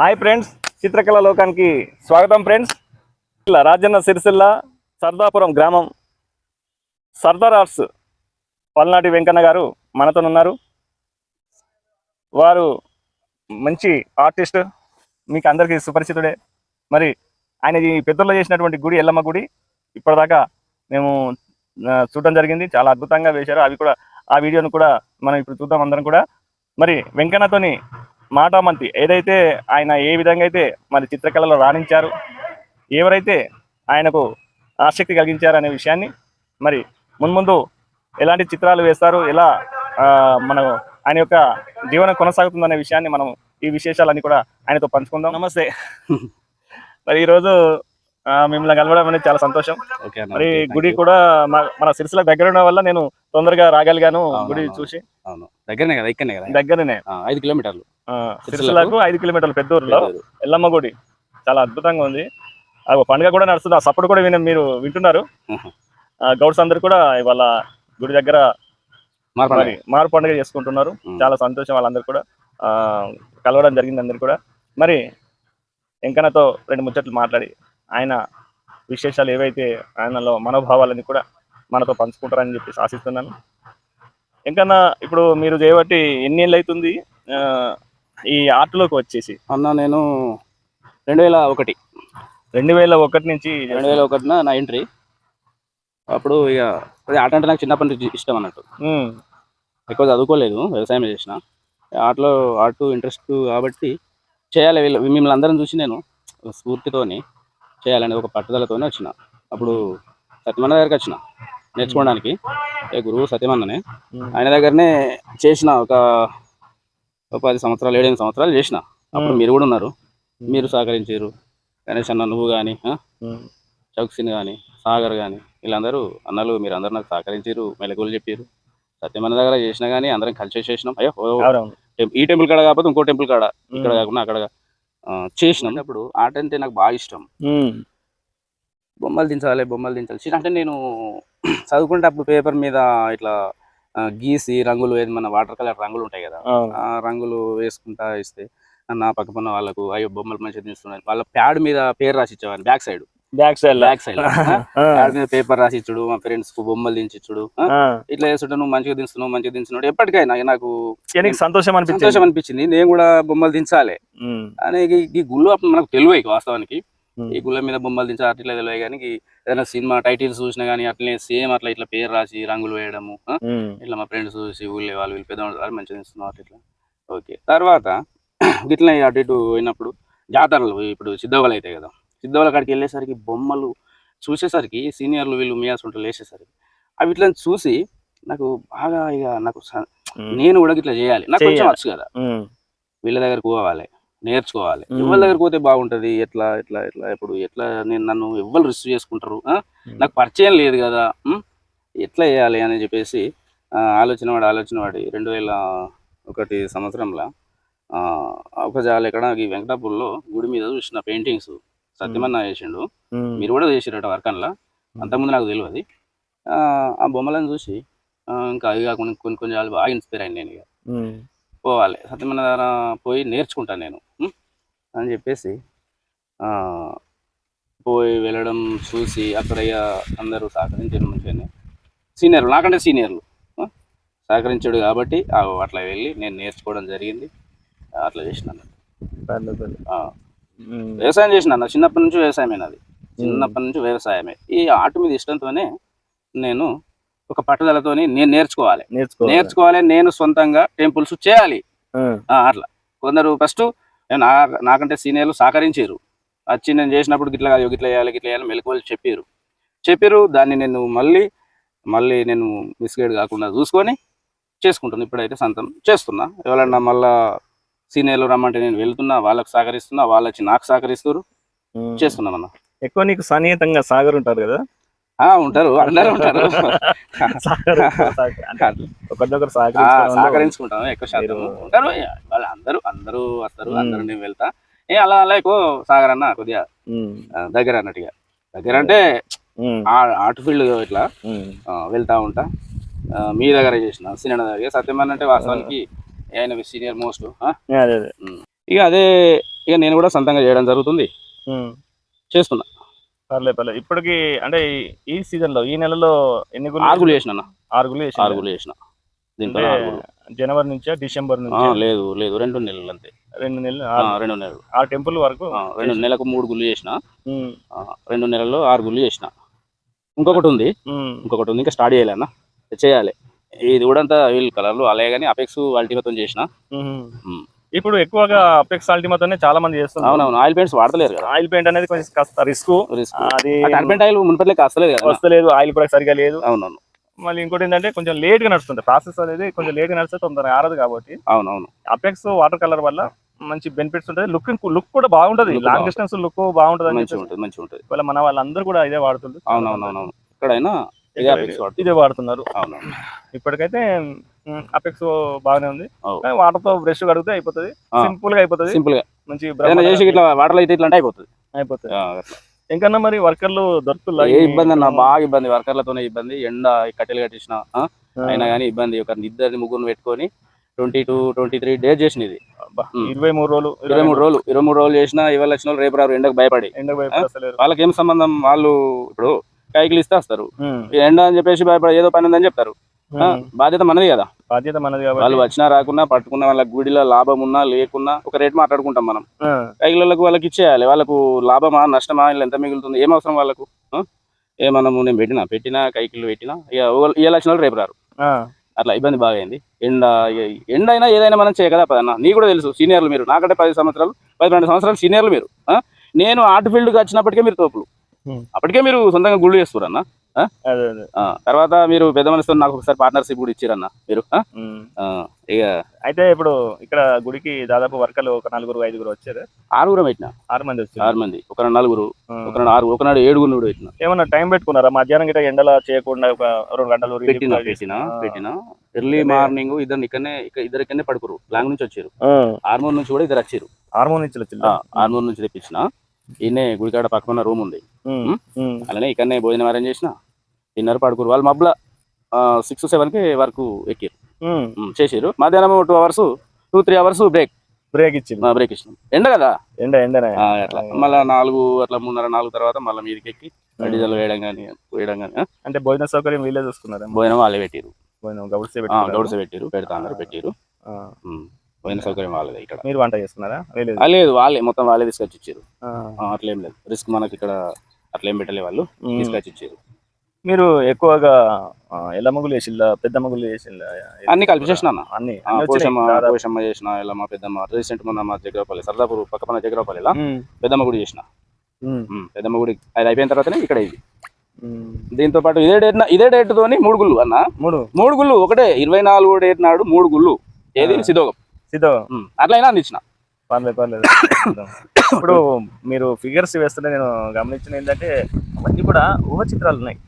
Hi friends చిత్రకళ లోకానికి స్వాగతం ఫ్రెండ్స్. ఇలా రాజన్న సిరిసిల్ల సర్దాపురం గ్రామం. సర్దార్ ఆర్ట్స్ పల్నాటి వెంకన్న గారు మనతో ఉన్నారు. వారు మంచి ఆర్టిస్ట్ మీకు అందరికీ సుపరిచితుడే. మరి ఆయన ఈ పెద్దల్లో చేసినటువంటి గుడి ఎల్లమ్మ గుడి ఇప్పటిదాకా మేము చూడడం జరిగింది. చాలా అద్భుతంగా వేశారు. అవి కూడా ఆ వీడియోను కూడా మనం ఇప్పుడు చూద్దాం అందరం కూడా. మరి వెంకన్నతోని మాటామంతి ఏదైతే ఆయన ఏ విధంగా అయితే మరి చిత్రకళలో రాణించారు ఎవరైతే ఆయనకు ఆసక్తి కలిగించారు అనే విషయాన్ని మరి మున్ముందు ఎలాంటి చిత్రాలు వేస్తారు ఎలా మనం ఆయన యొక్క జీవనం కొనసాగుతుందనే విషయాన్ని మనం ఈ విశేషాలన్నీ కూడా ఆయనతో పంచుకుందాం నమస్తే మరి ఈరోజు మిమ్మల్ని కలవడం అనేది చాలా సంతోషం మరి గుడి. కూడా మా- మన సిరిసిల దగ్గర ఉండడం వల్ల నేను తొందరగా రాగలిగాను గుడి. చూసి అవును. దగ్గరనే కదా ఇక్కడనే కదా? దగ్గరనే. ఐదు కిలోమీటర్లు. సిరిసిల్లకు? ఐదు కిలోమీటర్ల పెద్దూరులో. పెద్దూరు. ఎల్లమ్మ గుడి. చాలా అద్భుతంగా ఉంది. పండుగ కూడా నడుస్తుంది. ఆ సపోర్ట్ కూడా విన మీరు వింటున్నారు. గౌడ్స్ అందరు కూడా ఇవాళ గుడి దగ్గర. మరి పండుగ. చేసుకుంటున్నారు. చాలా సంతోషం వాళ్ళందరూ కూడా. ఆ, కలవడం జరిగింది అందరు కూడా. మరి వెంకన్నతో రెండు ముచ్చట్లు మాట్లాడి ఆయన విశేషాలు ఏవైతే ఆయనలో మనోభావాలని కూడా మనతో పంచుకుంటారని చెప్పి ఆశిస్తున్నాను. వెంకన్న ఇప్పుడు మీరు చేయబట్టి ఎన్ని ఏళ్ళు అవుతుంది ఈ ఆర్ట్లోకి వచ్చేసి? అన్న నేను రెండు వేల ఒకటి రెండు వేల ఒకటి నుంచి రెండు వేల ఒకటిన నా ఎంట్రీ. అప్పుడు ఇక అది ఆట అంటే నాకు చిన్నప్పటి నుంచి ఇష్టం అన్నట్టు. ఎక్కువ చదువుకోలేదు వ్యవసాయం చేసిన. ఆటలో ఆర్ట్ ఇంట్రెస్ట్ కాబట్టి చేయాలి వీళ్ళు మిమ్మల్ని అందరం చూసి నేను స్ఫూర్తితోని చేయాలని ఒక పట్టుదలతోనే వచ్చిన. అప్పుడు సత్యమన్న దగ్గరికి వచ్చిన. నేర్చుకోవడానికి. గురువు సత్యమన్ననే ఉమ్, ఆయన దగ్గరనే చేసిన ఒక పది సంవత్సరాలు ఏడెనిమిది సంవత్సరాలు చేసిన. అప్పుడు. మీరు కూడా ఉన్నారు. మీరు సహకరించారు. గణేష్ అన్న నువ్వు కానీ చౌక్సిన్ కానీ సాగర్ కానీ వీళ్ళందరూ అన్నలు మీరు అందరు నాకు సహకరించారు మెలకువలు చెప్పారు. సత్యమన్న దగ్గర చేసినా కానీ అందరం కలిసి చేసినాం. అయ్యో ఈ టెంపుల్ కాడ కాకపోతే ఇంకో టెంపుల్ కాడ ఇక్కడ కాకుండా అక్కడ ఆ, చేసినాం. అప్పుడు ఆట అంటే నాకు బాగా ఇష్టం. బొమ్మలు దించాలి బొమ్మలు దించాలి. అంటే నేను చదువుకుంటే అప్పుడు పేపర్ మీద ఇట్లా గీసి రంగులు మన వాటర్ కలర్ రంగులు ఉంటాయి కదా. ఆ. రంగులు వేసుకుంటా ఇస్తే నా పక్క పన్న వాళ్ళకు అయ్యో బొమ్మలు మంచిగా తీస్తున్నాయి వాళ్ళ ప్యాడ్ మీద పేరు రాసి ఇచ్చేవాడిని back side. Back side back side pad మీద పేపర్ రాసి ఇచ్చుడు మా ఫ్రెండ్స్కు బొమ్మలు ఆ. ఇట్లా చేస్తుంటే నువ్వు మంచిగా దించుతున్నావు మంచిగా దించున్నాడు ఎప్పటికైనా నాకు సంతోషం అనిపించింది? సంతోషం అనిపించింది. నేను కూడా బొమ్మలు దించాలి. అని ఈ- గుళ్ళు అప్పుడు మనకు తెలివై వాస్తవానికి. ఈ గుళ్ళ మీద బొమ్మలు దించి అట్లా తెలివై కానీ ఏదైనా సినిమా టైటిల్స్ చూసినా కానీ అట్లనే సేమ్ అట్లా ఇట్లా పేరు రాసి రంగులు వేయడము ఇట్లా మా ఫ్రెండ్స్ చూసి ఊళ్ళో వాళ్ళు వీళ్ళు పెద్దవాళ్ళు మంచిగా ఇట్లా. ఓకే. తర్వాత ఇట్లా అటు ఇటు పోయినప్పుడు జాతరలు ఇప్పుడు సిద్ధవలు అవుతాయి కదా సిద్ధవల కాడికి వెళ్ళేసరికి బొమ్మలు చూసేసరికి సీనియర్లు వీళ్ళు మియాస్ ఉంటారు వేసేసరికి అవి ఇట్లా చూసి నాకు బాగా ఇక నాకు నేను కూడా ఇట్లా చేయాలి. నాకు కొంచెం. వచ్చు కదా. వీళ్ళ దగ్గరకు పోవాలి. నేర్చుకోవాలి. ఎవరి దగ్గరకు పోతే బాగుంటది? ఎట్లా ఎట్లా ఎట్లా? ఇప్పుడు ఎట్లా నేను నన్ను ఎవరు రిసీవ్ చేసుకుంటారు? నాకు పరిచయం లేదు కదా? ఎట్లా చేయాలి అని చెప్పేసి ఆలోచన వాడి ఆలోచన వాడి రెండు వేల ఒకటి సంవత్సరంలో ఆ, ఒక జాల ఎక్కడ ఈ వెంకటాపూర్లో గుడి మీద చూసిన పెయింటింగ్స్ సత్యమన్న చేసిండు. మీరు కూడా చేసిరట వర్కన్లా అంతకుముందు నాకు తెలియదు ఆ, బొమ్మలను చూసి ఇంకా అవి కాకుండా కొన్ని కొన్ని బాగా ఇన్స్పైర్ అయింది నేను ఇక. పోవాలి. సత్యమన్న దగ్గర పోయి నేర్చుకుంటాను నేను? అని చెప్పేసి ఆ, పోయి వెళ్ళడం చూసి అక్కడ అందరూ సహకరించారు మంచిగానే. సీనియర్లు నాకంటే సీనియర్లు? సహకరించాడు కాబట్టి అట్లా వెళ్ళి నేను నేర్చుకోవడం జరిగింది. అట్లా ఉమ్, వ్యవసాయం చేసిన నా చిన్నప్పటి నుంచి వ్యవసాయమే నాది. చిన్నప్పటి నుంచి వ్యవసాయమే. ఈ ఆట మీద ఇష్టంతోనే నేను ఒక పట్టుదలతోని నేను నేర్చుకోవాలి. నేర్చుకో నేర్చుకోవాలి నేను సొంతంగా టెంపుల్స్ చేయాలి. అట్లా. కొందరు ఫస్ట్ నా నాకంటే సీనియర్లు సహకరించారు. వచ్చి నేను చేసినప్పుడు గిట్లా కాదు గిట్లా చేయాలి గిట్లా చేయాలి మెలకువలు చెప్పారు. చెప్పారు దాన్ని నేను మళ్ళీ మళ్ళీ నేను మిస్గైడ్ కాకుండా చూసుకొని చేసుకుంటాను ఇప్పుడైతే సొంతం చేస్తున్నా. ఎవరన్నా మళ్ళా సీనియర్లు రమ్మంటే నేను వెళ్తున్నా వాళ్ళకి సహకరిస్తున్నా వాళ్ళు వచ్చి నాకు సహకరిస్తారు ఉమ్. చేస్తున్నామన్న. ఎక్కువ నీకు సన్నిహితంగా సాగర్ ఉంటారు కదా? ఉంటారు అందరూ ఉంటారు. సహకరించుకుంటాం ఎక్కువ శాతం. ఉంటారు వాళ్ళు అందరూ అందరూ వస్తారు. అందరూ నేను వెళ్తా. ఏ అలా అలా ఎక్కువ సాగర్ అన్న కొద్దిగా దగ్గర అన్నట్టుగా. దగ్గర అంటే ఆర్ట్ ఫీల్డ్ ఇట్లా వెళ్తా ఉంటా. మీ దగ్గర చేసిన సీనియర్ దగ్గర. సత్యమన్ అంటే వాస్తవానికి ఆయన సీనియర్ మోస్ట్ ఇక అదే ఇక నేను కూడా సొంతంగా చేయడం జరుగుతుంది. చేస్తున్నా పర్లేదు పర్లేదు ఇప్పటికి అంటే ఈ- సీజన్లో ఈ నెలలో ఎన్ని గుళ్ళు ఆరుగులు చేసిన ఆరుగులు చేసిండ్రా? ఆరుగులు చేసిన దీంట్లో అంటే ఆరుగులు జనవరి నుంచా డిసెంబర్ ఆ, నుంచి లేదు లేదు. రెండు నెలలు అంతే. రెండు నెలలు? ఆ, రెండు నెలలు. ఆ టెంపుల్ వరకు ఆ, రెండు నెలలకు మూడు గుళ్ళు చేసిన ఉమ్, ఆ, రెండు నెలల్లో ఆరు గుళ్ళు చేసిన ఇంకొకటి ఉంది. ఉమ్, ఇంకొకటి ఉంది. ఇంకా స్టార్ట్ చేయాలి అన్న. చేయాలి. ఇది కూడా అంతా వీళ్ళు కలర్లు అలాగే కానీ అపెక్స్ అల్టిమేతో చేసిన. ఉమ్. ఉమ్. ఇప్పుడు ఎక్కువగా అపెక్స్ ఆల్టిమాతోనే చాలా మంది చేస్తున్నారు. అవునవును ఆయిల్ పెయింట్స్ వాడతలేరు కదా. ఆయిల్ పెయింట్ అనేది కొంచెం కాస్త రిస్క్. అది టర్పెంట్ ఆయిల్ మున్పట్లే కాస్తలేదు కదా. వస్తలేదు ఆయిల్ కూడా సరిగా లేదు. అవునవును. మళ్ళీ ఇంకోటి ఏంటంటే కొంచెం లేట్గా నడుస్తుంది ప్రాసెస్ అనేది కొంచెం లేట్గా నడిస్తే తొందరగా ఆరదు కాబట్టి. అవునవును. అపెక్స్ వాటర్ కలర్ వల్ల మంచి బెనిఫిట్స్ ఉంటుంది లుక్ లుక్ కూడా బాగుంటది. లాంగ్. డిస్టెన్స్ లుక్ బాగుంటది చెప్పేసి. ఉంటుంది మంచిగా ఉంటుంది ఒకవేళ మన వాళ్ళందరూ కూడా ఇదే వాడుతుండ్రు అవునవునవును ఎక్కడైనా వాడుతుంది ఇదే వాడుతున్నారు. అవునవును. ఇప్పటికైతే అపెక్స్ బాగానే ఉంది. వాటర్తో బ్రష్ కడిగితే అయిపోతుంది. సింపుల్గా అయిపోతుంది. సింపుల్గా. మంచి చేసి ఇట్లా వాటర్ అయితే ఇట్లా అంటే అయిపోతుంది. అయిపోతుంది. ఇంకన్నా మరి వర్కర్లు దొరుకుతున్నా ఏ ఇబ్బంది అన్న బాగా ఇబ్బంది. వర్కర్లతోనే ఇబ్బంది. ఎండ కట్టెలు కట్టించిన అయినా కానీ ఇబ్బంది. ఒక ఇద్దరిని ముగ్గురు పెట్టుకొని twenty two twenty three days చేసిన ఇది. ఇరవై మూడు రోజులు ఇరవై మూడు రోజులు ఇరవై మూడు రోజులు చేసిన ఇవాళ వచ్చిన రేపు రారు ఎండకు భయపడి. వాళ్ళకి ఏం సంబంధం? వాళ్ళు ఇప్పుడు కైకిలు ఇస్తే వస్తారు. ఎండ అని చెప్పేసి భయపడి ఏదో పని ఉందని చెప్తారు. బాధ్యత మనది కదా. బాధ్యత మనది వాళ్ళు వచ్చినా రాకున్నా పట్టుకున్నా వాళ్ళ గుడిలో లాభం ఉన్నా లేకున్నా ఒక రేట్ మాట్లాడుకుంటాం మనం. కైకిలకు వాళ్ళకి ఇచ్చేయాలి. వాళ్ళకు లాభమా నష్టమా ఇలా ఎంత మిగులుతుంది ఏం అవసరం వాళ్ళకు? ఏ మనము నేను పెట్టినా పెట్టినా కైకిలు పెట్టినా ఇక ఇవాళ వచ్చిన వాళ్ళు రేపు రారు. అట్లా ఇబ్బంది బాగా అయింది ఎండ ఎండ అయినా ఏదైనా మనం చేయగదా పదన్న నీ కూడా తెలుసు సీనియర్లు మీరు. నాకంటే పది సంవత్సరాలు పది పన్నెండు సంవత్సరాలు సీనియర్లు మీరు? నేను ఆర్ట్ ఫీల్డ్కి వచ్చినప్పటికే మీరు తోపులు. అప్పటికే మీరు సొంతంగా గుళ్ళు చేస్తున్నారు అన్న. తర్వాత మీరు పెద్ద మనసుతో నాకు ఒకసారి పార్ట్నర్షిప్ కూడా ఇచ్చారన్న మీరు ఇక అయితే ఇప్పుడు ఇక్కడ గుడికి దాదాపు వర్కర్లు ఒక నలుగురు ఐదుగురు వచ్చారు. ఆరుగురం పెట్టిన. ఆరు మంది వచ్చారు. ఆరు మంది ఒకనాడు నలుగురు. ఒకనాడు ఆరు ఒకనాడు ఏడుగురు కూడా పెట్టిన. ఏమన్నా టైం పెట్టుకున్నారా? మధ్యాహ్నం గిట్ట ఎండలా చేయకుండా ఒక రెండు గంటలు పెట్టిన పెట్టిన. పెట్టిన. ఎర్లీ మార్నింగ్ ఇద్దరు ఇక్కడనే ఇక్కడ ఇద్దరు ఇక్కడనే పడుకురు లాంగ్ నుంచి వచ్చారు. ఆర్మూర్ నుంచి కూడా ఇద్దరు వచ్చారు. హార్మోన్ ఇచ్చిన చిల్ల ఆర్మూర్ నుంచి తెప్పించిన. ఈయనే గుడికాడ పక్కన రూమ్ ఉంది. అలానే ఇక్కడనే భోజనం అరేంజ్ చేసిన డిన్నర్ పడుకురు. వాళ్ళు మబ్బుల సిక్స్ సెవెన్కి వరకు ఎక్కారు. చేసారు. మధ్యాహ్నం two hours two three hours break break ఇచ్చింది బ్రేక్ ఇచ్చినాం. ఎండ కదా? ఎండ ఎండనే. ఆ, అట్లా. మళ్ళీ నాలుగు అట్లా మూడున్నర నాలుగు తర్వాత మళ్ళీ మీదకి ఎక్కి డీజిల్ వేయడం కానీ వేయడం కానీ అంటే భోజన సౌకర్యం వీళ్ళే చూసుకున్నారా భోజనం వాళ్ళే పెట్టిరు భోజనం గౌడ్సే ఆ, పెట్టుకున్నారా? గౌడ్స్ పెట్టిరు పెడతా అన్నారు పెట్టిరు భోజన సౌకర్యం వాళ్ళదే ఇక్కడ. మీరు వంట చేస్తున్నారా లేదు వాళ్ళే మొత్తం వాళ్ళే తీసుకొచ్చి ఇచ్చారు. అట్లేం లేదు. రిస్క్ మనకి ఇక్కడ అట్లేం పెట్టలే వాళ్ళు. తీసుకొచ్చి ఇచ్చారు మీరు ఎక్కువగా ఎల్ల మొగులు చేసిందా పెద్ద మొగులు చేసిందా అన్ని కలిపి చేసిన అన్న. పోషమ్మ చేసిన ఇలా మా పెద్దమ్మ రీసెంట్ మొన్న మా జగ్రపల్లి సరదాపూర్ పక్క మన జగ్రపల్లిలా పెద్దమ్మ గుడి చేసిన. పెద్దమ్మ గుడి అది అయిపోయిన తర్వాతనే ఇక్కడ ఇది. దీంతో పాటు ఇదే డేట్ ఇదే డేట్ తోని మూడు గుళ్ళు అన్న. మూడు. మూడు గుళ్ళు ఒకటే ఇరవై నాలుగు డేట్ నాడు మూడు గుళ్ళు. ఏది? ఆ. సిద్ధో. అట్లయినా అందించిన. పర్లేదు పర్లేదు. ఇప్పుడు మీరు ఫిగర్స్ వేస్తుంటే నేను గమనించిన ఏంటంటే అవన్నీ కూడా ఊహ చిత్రాలు ఉన్నాయి.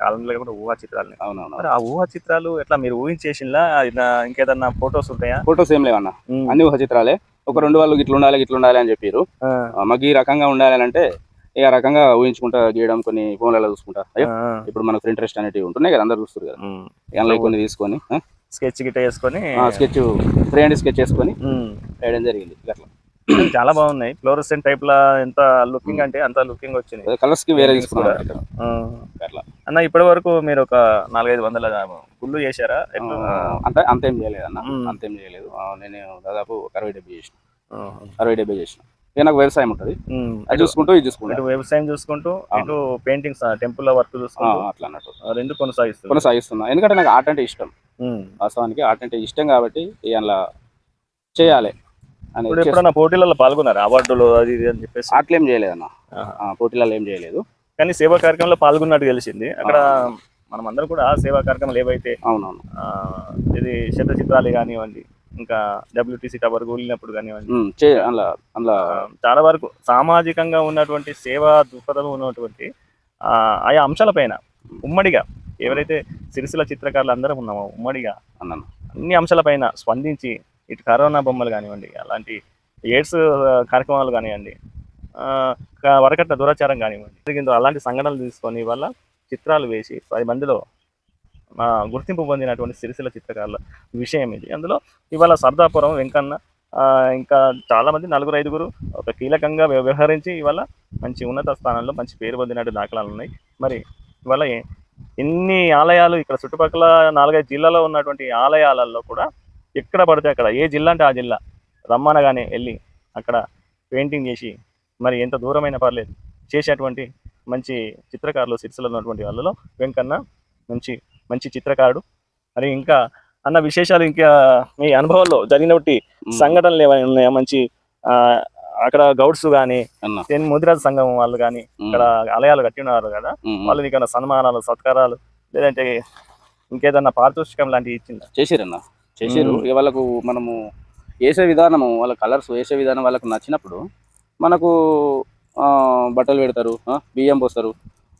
కాలంలో కూడా ఊహ చిత్రాలు అవునవును. ఆ ఊహ చిత్రాలు ఎట్లా మీరు ఊహించేసిందా ఇంకేదన్నా ఫొటోస్ ఉంటాయా? ఫొటోస్ ఏం లేవన్న. అన్ని ఊహ చిత్రాలే. ఒక రెండు వాళ్ళు ఇట్లా ఉండాలి ఇట్లా ఉండాలి అని చెప్పారు మాకు ఈ రకంగా ఉండాలి అని అంటే ఇక రకంగా ఊహించుకుంటా గీయడం కొన్ని ఫోన్లలో చూసుకుంటా. ఇప్పుడు మనకు ఇంట్రెస్ట్ అనేటివి ఉంటున్నాయి కదా అందరు చూస్తారు కదా. దానిలో కొన్ని తీసుకొని స్కెచ్ గిట్ట వేసుకొని స్కెచ్ త్రీ హండ్రెడ్ స్కెచ్ చేసుకొని ఉమ్. వేయడం జరిగింది అట్లా చాలా బాగున్నాయి ఫ్లోరసెంట్ టైప్ లా ఎంత లుకింగ్ అంటే అంత లుకింగ్ వచ్చింది కలర్స్కి వేరే Paintings తీసుకున్నాం కూడా. ఇక్కడ. ఆ. అట్లా అన్న ఇప్పటి వరకు మీరు ఒక నాలుగైదు వందల గుళ్ళు చేశారా అంతే అంతేం చేయలేదు అన్న. అంతేం చేయలేదు నేను దాదాపు ఒక అరవై డెబ్బై చేసిన. అరవై డెబ్బై చేసిన నాకు వ్యవసాయం ఉంటుంది. అది చూసుకుంటూ ఇది చూసుకుంటా ఇటు వ్యవసాయం చూసుకుంటూ. ఇటు పెయింటింగ్స్ టెంపుల్ వర్క్ చూసుకుంటూ అట్లా అన్నట్టు రెండు కొనసాగిస్తున్నారు కొనసాగిస్తున్నా ఎందుకంటే నాకు ఆర్ట్ అంటే ఇష్టం. వాస్తవానికి ఆర్ట్ అంటే ఇష్టం కాబట్టి ఇలా చేయాలి అని ఎప్పుడన్నా పోటీలలో పాల్గొన్నారు? అవార్డులు అది ఇది అని చెప్పేసి? అట్లేం చేయలేదన్న. ఆహా. ఆ, పోటీలలో ఏం చేయలేదు. కానీ సేవా కార్యక్రమంలో పాల్గొన్నట్టు తెలిసింది. అక్కడ మనం అందరం కూడా సేవా కార్యక్రమాలు ఏవైతే అవునవును. ఇది శత చిత్రాలు కానివ్వండి ఇంకా డబ్ల్యూటీసీ టవర్ కూలినప్పుడు కానివ్వండి. అందులో ఆ, చాలా వరకు సామాజికంగా ఉన్నటువంటి సేవా దృక్పథం ఉన్నటువంటి ఆ, ఆయా అంశాలపైన ఉమ్మడిగా ఎవరైతే సిరిసిల్ల చిత్రకారులు అందరం ఉన్నామో ఉమ్మడిగా అన్నాను. అన్ని అంశాలపైన స్పందించి ఇటు కరోనా బొమ్మలు కానివ్వండి అలాంటి ఎయిడ్స్ కార్యక్రమాలు కానివ్వండి వరకట్న దురాచారం కానివ్వండి అలాంటి సంఘటనలు తీసుకొని వల్ల చిత్రాలు వేసి పది మందిలో గుర్తింపు పొందినటువంటి సిరిసిల్ల చిత్రకారుల విషయం ఇది. అందులో ఇవాళ సర్దాపురం వెంకన్న ఇంకా చాలా మంది నలుగురు ఐదుగురు ఒక కీలకంగా వ్యవహరించి ఇవాళ మంచి ఉన్నత స్థానంలో మంచి పేరు పొందినట్టు దాఖలాలు ఉన్నాయి. మరి ఇవాళ ఎన్ని ఆలయాలు ఇక్కడ చుట్టుపక్కల నాలుగైదు జిల్లాలో ఉన్నటువంటి ఆలయాలలో కూడా ఎక్కడ పడితే అక్కడ ఏ జిల్లా అంటే ఆ జిల్లా. రమ్మనగానే వెళ్ళి అక్కడ పెయింటింగ్ చేసి మరి ఎంత దూరమైనా పర్లేదు చేసేటువంటి మంచి చిత్రకారులు సిరిసిలో ఉన్నటువంటి వాళ్ళలో వెంకన్న మంచి మంచి చిత్రకారుడు. మరి ఇంకా అన్న విశేషాలు ఇంకా మీ అనుభవంలో జరిగినటువంటి. సంఘటనలు ఏమైనా ఉన్నాయా? మంచి అక్కడ గౌడ్స్ కానీ అన్న. ముదిరాజు సంఘం వాళ్ళు ఉమ్, ఇక్కడ ఆలయాలు కట్టి ఉన్నారు కదా వాళ్ళు ఏమైనా సన్మానాలు సత్కారాలు లేదంటే ఇంకేదన్నా పారితోషికం లాంటివి ఇచ్చిందా? చేసిరన్న. చేసిరు. వాళ్ళకు మనము వేసే విధానము వాళ్ళ కలర్స్ వేసే విధానం వాళ్ళకు నచ్చినప్పుడు మనకు ఆ, బట్టలు పెడతారు బియ్యం పోస్తారు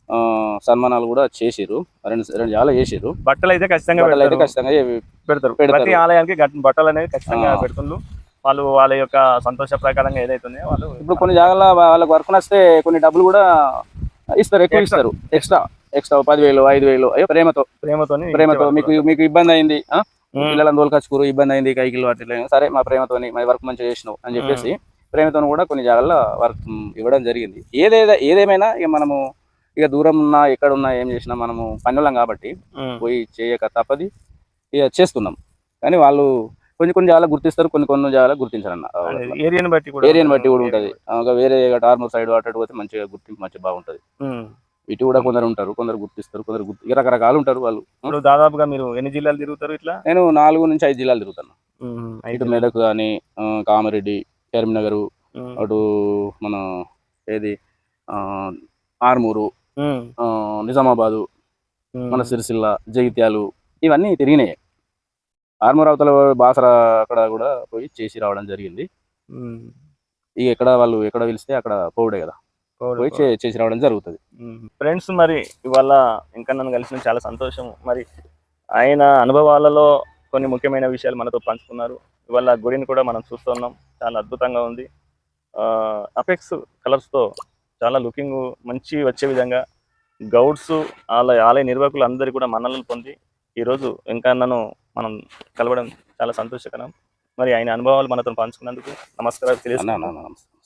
ఆ, సన్మానాలు కూడా చేసిరు. రెండు రెండు చాలా చేసిరు. బట్టలు అయితే ఖచ్చితంగా బట్టలు అయితే పెడతారు. ఖచ్చితంగా ఇవి పెడతారు. పెడతారు. ప్రతి ఆలయానికి బట్టలు అనేది ఖచ్చితంగా. పెడుతుండ్రు. వాళ్ళు వాళ్ళ యొక్క సంతోష ప్రకారంగా ఏదైతే ఉన్నాయో వాళ్ళు ఇప్పుడు కొన్ని జాగాల వాళ్ళకి వర్క్ నచ్చితే కొన్ని డబ్బులు కూడా ఇస్తారు ఎక్కువ. ఇస్తారు. ఎక్స్ట్రా ఎక్స్ట్రా పదివేలు ఐదు వేలు అయ్యో ప్రేమతో. ప్రేమతోని ప్రేమతో. మీకు మీకు ఇబ్బంది అయింది. పిల్లలను తోలుకొచ్చుకోరు ఇబ్బంది అయింది కైకిలు అట్లా సరే మా ప్రేమతోని మా వర్క్ మంచిగా చేసినావు అని చెప్పేసి ప్రేమతో కూడా కొన్ని జాగాల్లో వర్క్ ఇవ్వడం జరిగింది. ఏదేదో ఏదేమైనా ఇక మనము ఇక దూరం ఉన్నా ఎక్కడ ఉన్నా ఏం చేసినా మనము పనులం కాబట్టి. పోయి చేయక తప్పది. ఇక చేస్తున్నాం. కానీ వాళ్ళు కొన్ని కొన్ని జాగాలు గుర్తిస్తారు కొన్ని కొన్ని జాగాలు గుర్తించారన్న. ఏరియాని బట్టి కూడా ఏరియాని బట్టి కూడా ఉంటుంది. వేరే ఆర్మూర్ సైడ్ అటు పోతే మంచిగా గుర్తింపు మంచిగా బాగుంటుంది. ఇటు కూడా కొందరు ఉంటారు కొందరు గుర్తిస్తారు కొందరు గుర్తు రకరకాలు ఉంటారు వాళ్ళు. ఇప్పుడు దాదాపుగా మీరు ఎన్ని జిల్లాలు తిరుగుతారు ఇట్లా? నేను నాలుగు నుంచి ఐదు జిల్లాలు తిరుగుతాను. ఇటు మెదక్ కానీ కామారెడ్డి కరీంనగర్. అటు మన ఏది ఆ, ఆర్మూరు నిజామాబాదు. మన సిరిసిల్ల జగిత్యాలు ఇవన్నీ తిరిగినాయి. ఆర్మూర్ అవతల బాసర అక్కడ కూడా పోయి చేసి రావడం జరిగింది. ఇక ఎక్కడ వాళ్ళు ఎక్కడ పిలిస్తే అక్కడ పోవుడే కదా. పోయి చేసి రావడం జరుగుతుంది. ఫ్రెండ్స్ మరి ఇవాళ ఇంకా నన్ను కలిసిన చాలా సంతోషం. మరి ఆయన అనుభవాలలో కొన్ని ముఖ్యమైన విషయాలు మనతో పంచుకున్నారు. ఇవాళ గుడిని కూడా మనం చూస్తున్నాం చాలా అద్భుతంగా ఉంది. అపెక్స్ కలర్స్తో చాలా లుకింగ్ మంచి వచ్చే విధంగా గౌడ్స్ ఆలయ ఆలయ నిర్వాహకులు అందరూ కూడా మన్ననలు పొంది ఈరోజు వెంకన్నను మనం కలవడం చాలా సంతోషకరం. మరి ఆయన అనుభవాలు మనతో పంచుకున్నందుకు నమస్కారాలు అన్న తెలియజేస్తున్నాను అన్న నమస్తే